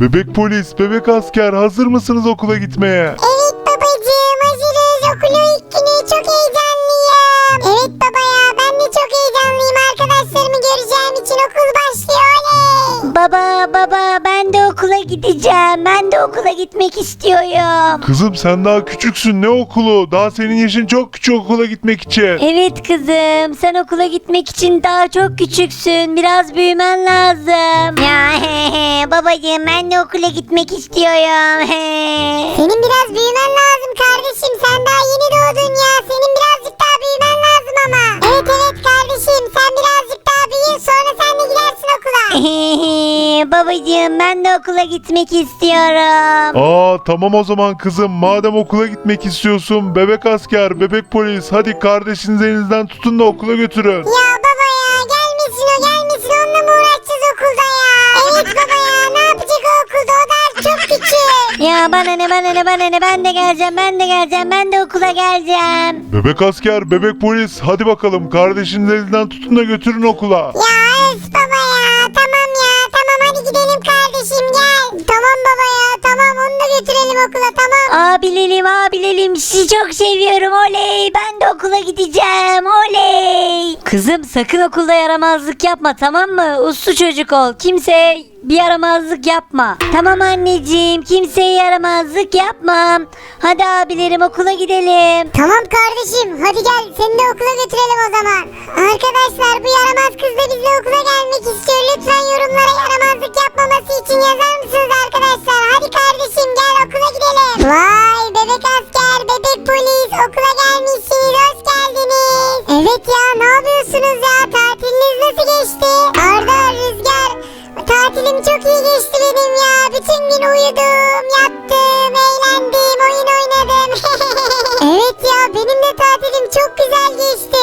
Bebek polis, bebek asker hazır mısınız okula gitmeye? Evet babacığım hazırız. Okulun ilk günü çok heyecanlıyım. Evet baba ya ben de çok heyecanlıyım. Arkadaşlarımı göreceğim için okul başlıyor. Oley. Baba baba okula gideceğim. Ben de okula gitmek istiyorum. Kızım sen daha küçüksün ne okulu? Daha senin yaşın çok küçük okula gitmek için. Evet kızım sen okula gitmek için daha çok küçüksün. Biraz büyümen lazım. Ya he he babacığım ben de okula gitmek istiyorum. He. Senin biraz büyümen lazım kardeşim. Sen daha yeni doğdun ya. Senin birazcık daha büyümen lazım ama. Evet evet kardeşim. Sen birazcık daha büyü. Sonra sen. babacığım ben de okula gitmek istiyorum. Aa tamam o zaman kızım madem okula gitmek istiyorsun bebek asker bebek polis hadi kardeşinizi elinizden tutun da okula götürün. Ya baba ya gelmesin o gelmesin. Onunla mı uğraşacağız okulda ya? Evet baba ya ne yapacak o okulda? O da çok küçük. Ya bana ne bana ne bana ne ben de geleceğim ben de geleceğim ben de okula geleceğim. Bebek asker bebek polis hadi bakalım kardeşinizi elinizden tutun da götürün okula. Ya götürelim okula tamam. Abilerim abilerim sizi çok seviyorum oley ben de okula gideceğim oley. Kızım sakın okulda yaramazlık yapma tamam mı? Uslu çocuk ol kimseye bir yaramazlık yapma. Tamam anneciğim kimseye yaramazlık yapmam. Hadi abilerim okula gidelim. Tamam kardeşim hadi gel seni de okula götürelim o zaman. Arkadaşlar bu yaramaz kız da bizle okula gelmek istiyor. Lütfen yorumlara yaramazlık yapmaması için yazar mısınız arkadaşlar? Hadi uyudum, yattım, eğlendim, oyun oynadım. evet ya benim de tatilim çok güzel geçti.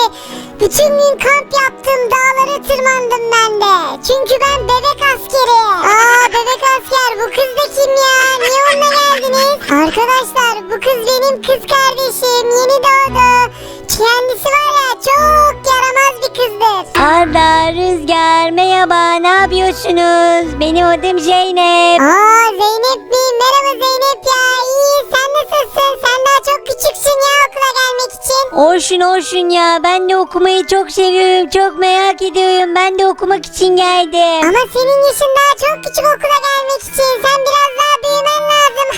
Bütün gün kamp yaptım, dağlara tırmandım ben de. Çünkü ben bebek askeri. Aa bebek asker bu kız da kim ya? Niye onunla geldiniz? Arkadaşlar bu kız benim kız kardeşim. Yeni doğdu. Kendisi var ya çok yaramaz bir kızdır. Arda Rüzgar merhaba ne yapıyorsunuz? Benim adım Zeynep. Aa Olsun olsun ya ben de okumayı çok seviyorum çok merak ediyorum ben de okumak için geldim. Ama senin yaşın daha çok küçük okula gelmek için. Sen biraz daha büyümen lazım.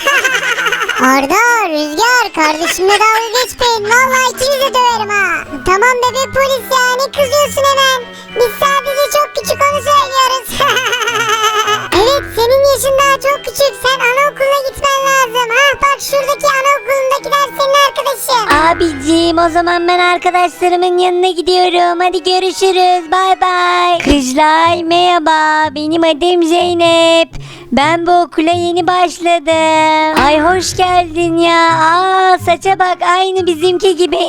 Arda, Rüzgar kardeşimle dalga geçmeyin. Vallahi ikinizi de döverim ha. Tamam bebek polis ya ne kızıyorsun hemen. Biz sadece çok küçük onu söylüyoruz. evet senin yaşın daha çok küçük. Sen anaokuluna Abicim o zaman ben arkadaşlarımın yanına gidiyorum. Hadi görüşürüz. Bay bay. Kızlar merhaba. Benim adım Zeynep. Ben bu okula yeni başladım. Ay hoş geldin ya. Aa saça bak aynı bizimki gibi.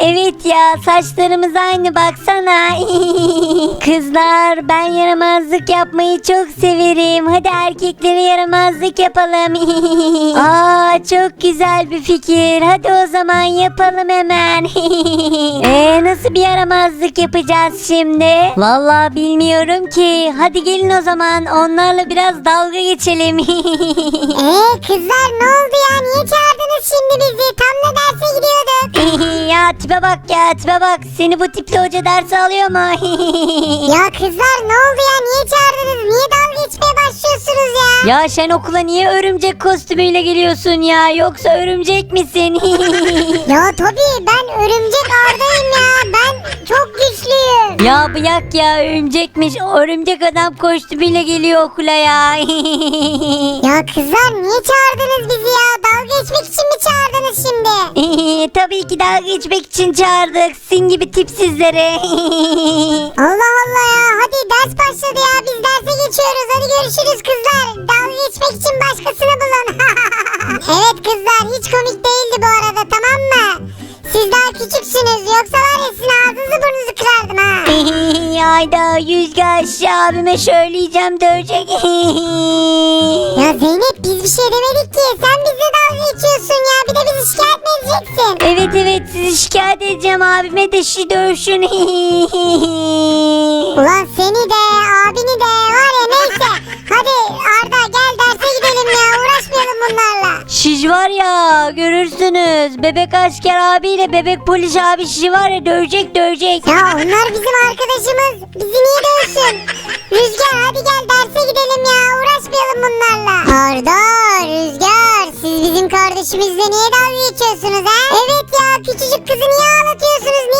evet ya saçlarımız aynı baksana. Kızlar ben yaramazlık yapmayı çok severim. Hadi erkeklere yaramazlık yapalım. Aa çok güzel bir fikir. Hadi o zaman yapalım hemen. Ee nasıl bir yaramazlık yapacağız şimdi? Vallahi bilmiyorum ki. Hadi gelin o zaman onlarla biraz dalga geçelim. Eee kızlar ne oldu ya? Niye çağırdınız şimdi bizi? Tam da derse gidiyorduk. ya tipe bak ya tipe bak. Seni bu tipli hoca ders alıyor mu? Ya kızlar ne oldu ya? Niye çağırdınız? Niye dalga geçmeye başlıyorsunuz ya? ya sen okula niye örümcek kostümüyle geliyorsun ya? Yoksa örümcek misin? Ya tabii ben örümcek Arda'yım ya. Ben ya bıyak ya örümcekmiş. Örümcek adam kostümüyle geliyor okula ya. Ya kızlar niye çağırdınız bizi ya? Dalga geçmek için mi çağırdınız şimdi? Tabii ki dalga geçmek için çağırdık. Sin gibi tipsizleri. Allah Allah ya. Hadi ders başladı ya. Biz derse geçiyoruz. Hadi görüşürüz kızlar. Dalga geçmek için başkasını bulun. evet kızlar hiç komik Ayda yüzgaç abime söyleyeceğim dövecek. Ya Zeynep biz bir şey demedik ki. Sen bizle dalga geçiyorsun ya. Bir de bizi şikayet mi edeceksin? evet evet sizi şikayet edeceğim abime de şi dövsün. Ulan seni de siz var ya görürsünüz. Bebek asker abiyle bebek polis abi sizi var ya dövecek dövecek. Ya onlar bizim arkadaşımız. Bizi niye dövsün? Rüzgar hadi gel derse gidelim ya. Uğraşmayalım bunlarla. Arda, Rüzgar siz bizim kardeşimizle niye dalga geçiyorsunuz ha? Evet ya küçücük kızı niye ağlatıyorsunuz?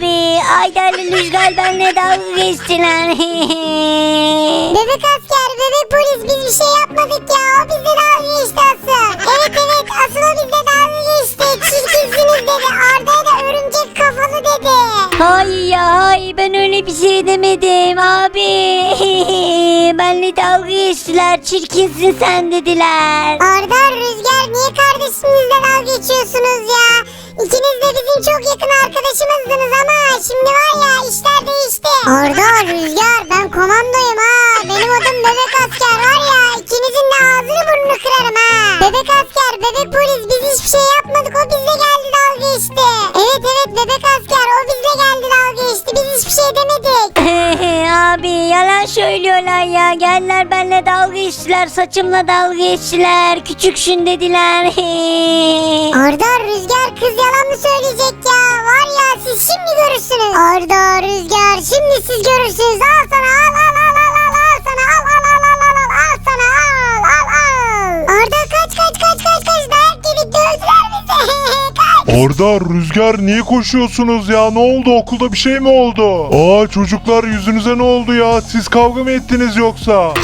Abi Aydar'la Rüzgar benimle dalga geçtiler. Bebek asker, bebek polis biz bir şey yapmadık ya. O bizle dalga geçti asıl. Evet evet asıl o bizle dalga geçti. Çirkinsiniz dedi. Arda'ya da örümcek kafalı dedi. Hayır ya hayır ben öyle bir şey demedim abi. benimle dalga geçtiler çirkinsin sen dediler. Arda, Rüzgar niye kardeşinizle dalga geçiyorsunuz ya? İkiniz çok yakın arkadaşımızdınız ama şimdi var ya işler değişti. Arda, Rüzgar ben komandoyum ha. Geçtiler. Saçımla dalga geçtiler. Küçüksün dediler. Arda Rüzgar kız yalan mı söyleyecek ya? Var ya siz şimdi görürsünüz. Arda Rüzgar şimdi siz görürsünüz. Al sana al al al al al al sana al al al al al al al sana al al al. Arda kaç kaç kaç kaç kaç dayak yedik dövdüler bizi. kaç. Arda, Rüzgar niye koşuyorsunuz ya? Ne oldu? Okulda bir şey mi oldu? Aa çocuklar yüzünüze ne oldu ya? Siz kavga mı ettiniz yoksa?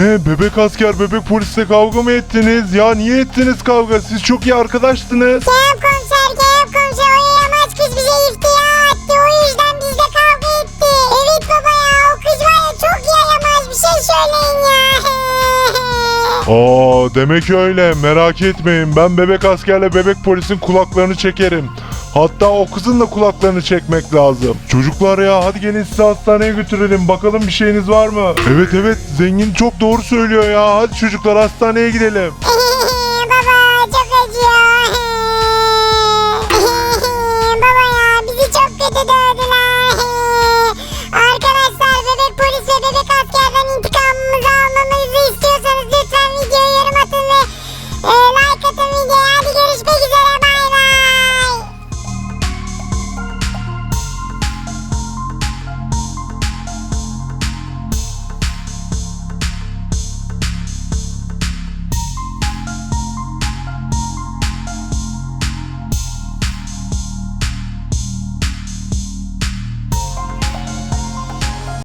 Ne? Bebek asker, bebek polisle kavga mı ettiniz? Ya niye ettiniz kavga? Siz çok iyi arkadaştınız. Kerem komiser Kerem komiser o yamaç kız bize iftira attı o yüzden biz de kavga etti. Evet baba ya o kız var ya çok yamaç bir şey söyleyin ya. Aa demek öyle. Merak etmeyin. Ben bebek askerle bebek polisin kulaklarını çekerim. Hatta o kızın da kulaklarını çekmek lazım. Çocuklar ya hadi gelin sizi hastaneye götürelim. Bakalım bir şeyiniz var mı? Evet evet zengin çok doğru söylüyor ya. Hadi çocuklar hastaneye gidelim.